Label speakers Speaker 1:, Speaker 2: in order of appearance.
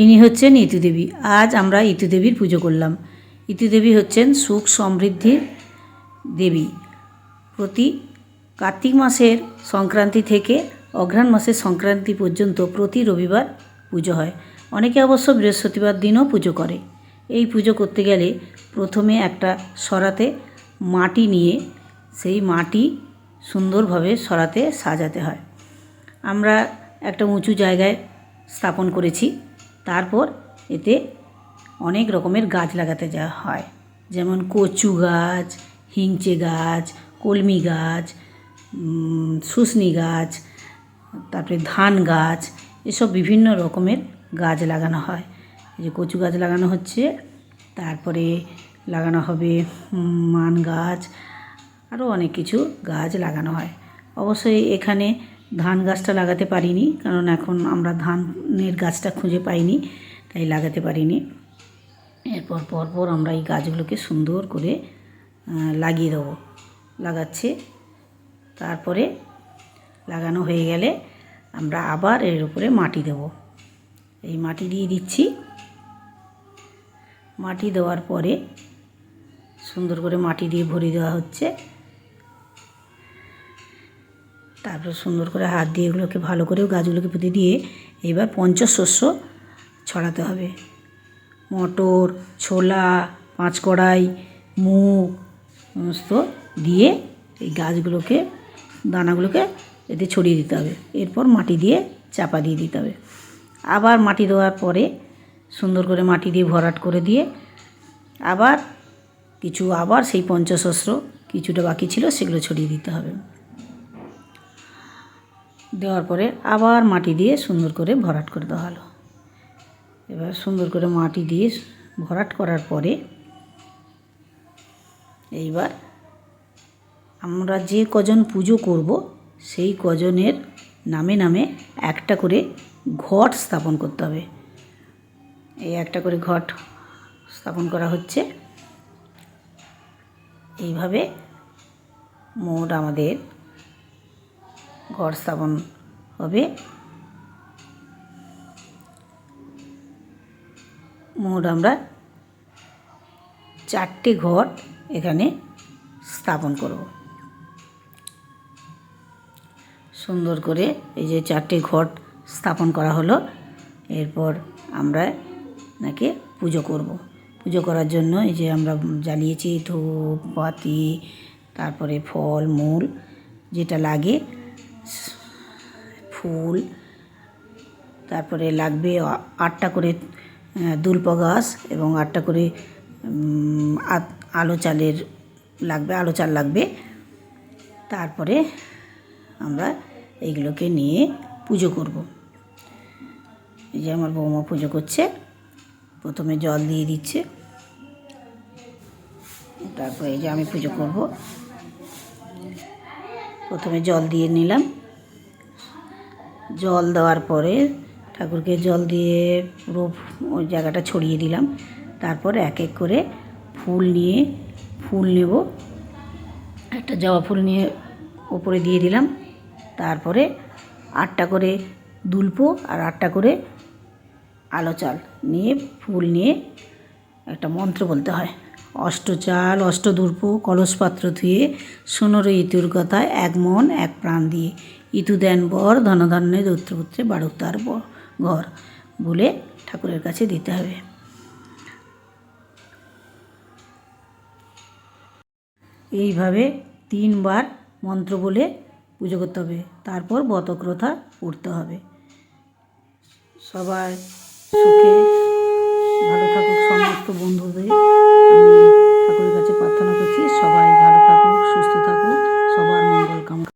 Speaker 1: ইনি হচ্ছেন ইতুদেবী। আজ আমরা ইতুদেবীর পুজো করলাম। ইতুদেবী হচ্ছেন সুখ সমৃদ্ধির দেবী। প্রতি কার্তিক মাসের সংক্রান্তি থেকে অঘ্রাণ মাসের সংক্রান্তি পর্যন্ত প্রতি রবিবার পুজো হয়। অনেকে অবশ্য বৃহস্পতিবার দিনও পুজো করে। এই পুজো করতে গেলে প্রথমে একটা সরাতে মাটি নিয়ে সেই মাটি সুন্দরভাবে সরাতে সাজাতে হয়। আমরা একটা উঁচু জায়গায় স্থাপন করেছি। তারপর এতে অনেক রকমের গাছ লাগাতে যাওয়া হয়। যেমন কচু গাছ, হিংচে গাছ, কলমি গাছ শুশনি গাছ, তারপরে ধান গাছ, এসব বিভিন্ন রকমের গাছ লাগানো হয়। এই যে কচু গাছ লাগানো হচ্ছে, তারপরে লাগানো হবে মান গাছ, আরও অনেক কিছু গাছ লাগানো হয়। অবশ্যই এখানে ধান গাছটা লাগাতে পারিনি, কারণ এখন আমরা ধানের গাছটা খুঁজে পাইনি, তাই লাগাতে পারিনি। এরপর পরপর আমরা এই গাছগুলোকে সুন্দর করে লাগিয়ে দেবো। লাগাচ্ছে, তারপরে লাগানো হয়ে গেলে আমরা আবার এর উপরে মাটি দেব। এই মাটি দিয়ে দিচ্ছি। মাটি দেওয়ার পরে সুন্দর করে মাটি দিয়ে ভরে দেওয়া হচ্ছে। তারপর সুন্দর করে হাত দিয়ে এগুলোকে ভালো করে গাছগুলোকে পুঁতে দিয়ে এবার পঞ্চশস্য ছড়াতে হবে। মটর, ছোলা, পাঁচকড়াই, মুগ সমস্ত দিয়ে এই গাছগুলোকে, দানাগুলোকে এতে ছড়িয়ে দিতে হবে। এরপর মাটি দিয়ে চাপা দিয়ে দিতে হবে। আবার মাটি দেওয়ার পরে সুন্দর করে মাটি দিয়ে ভরাট করে দিয়ে আবার কিছু, আবার সেই পঞ্চশস্য কিছুটা বাকি ছিল সেগুলো ছড়িয়ে দিতে হবে। দেওয়ার পরে আবার মাটি দিয়ে সুন্দর করে ভরাট করে দেওয়া হলো। এবার সুন্দর করে মাটি দিয়ে ভরাট করার পরে এইবার আমরা যে কজন পুজো করব, সেই কজনের নামে নামে একটা করে ঘট স্থাপন করতে হবে। এই একটা করে ঘট স্থাপন করা হচ্ছে। এইভাবে মোট আমাদের ঘর স্থাপন হবে। মোট আমরা চারটে ঘর এখানে স্থাপন করব। সুন্দর করে এই যে চারটে ঘট স্থাপন করা হলো, এরপর আমরা নাকি পুজো করব। পুজো করার জন্য এই যে আমরা জ্বালিয়েছি ধূপ, বাতি, তারপরে ফল, মূল যেটা লাগে ফুল, তারপরে লাগবে আটটা করে দুল্প গাছ এবং আটটা করে আলো চালের লাগবে, আলো চাল লাগবে। তারপরে আমরা এইগুলোকে নিয়ে পুজো করব। এই যে আমার বৌমা পুজো করছে, প্রথমে জল দিয়ে দিচ্ছে। তারপরে এই যে আমি পুজো করব। প্রথমে জল দিয়ে নিলাম। জল দেওয়ার পরে ঠাকুরকে জল দিয়ে পুরো ওই জায়গাটা ছড়িয়ে দিলাম। তারপর এক এক করে ফুল নিয়ে, ফুল নেব। একটা জবা ফুল নিয়ে ওপরে দিয়ে দিলাম। তারপরে আটটা করে দুলপো আর আটটা করে আলো চাল নিয়ে, ফুল নিয়ে একটা মন্ত্র বলতে হয়। অষ্টচাল অষ্টদূর্প, কলসপাত্র ধুয়ে সোনর ইতুর কথায় এক মন, এক প্রাণ দিয়ে ইতু দেন বর, ধনধান্যে দৈত্রপুত্রে বাড়ুক তার ঘর বলে ঠাকুরের কাছে দিতে হবে। এইভাবে তিনবার মন্ত্র বলে পুজো করতে হবে, তারপর বতক্রথা পড়তে হবে। সবাই সুখে, ভালো থাকুক, সমস্ত বন্ধুদের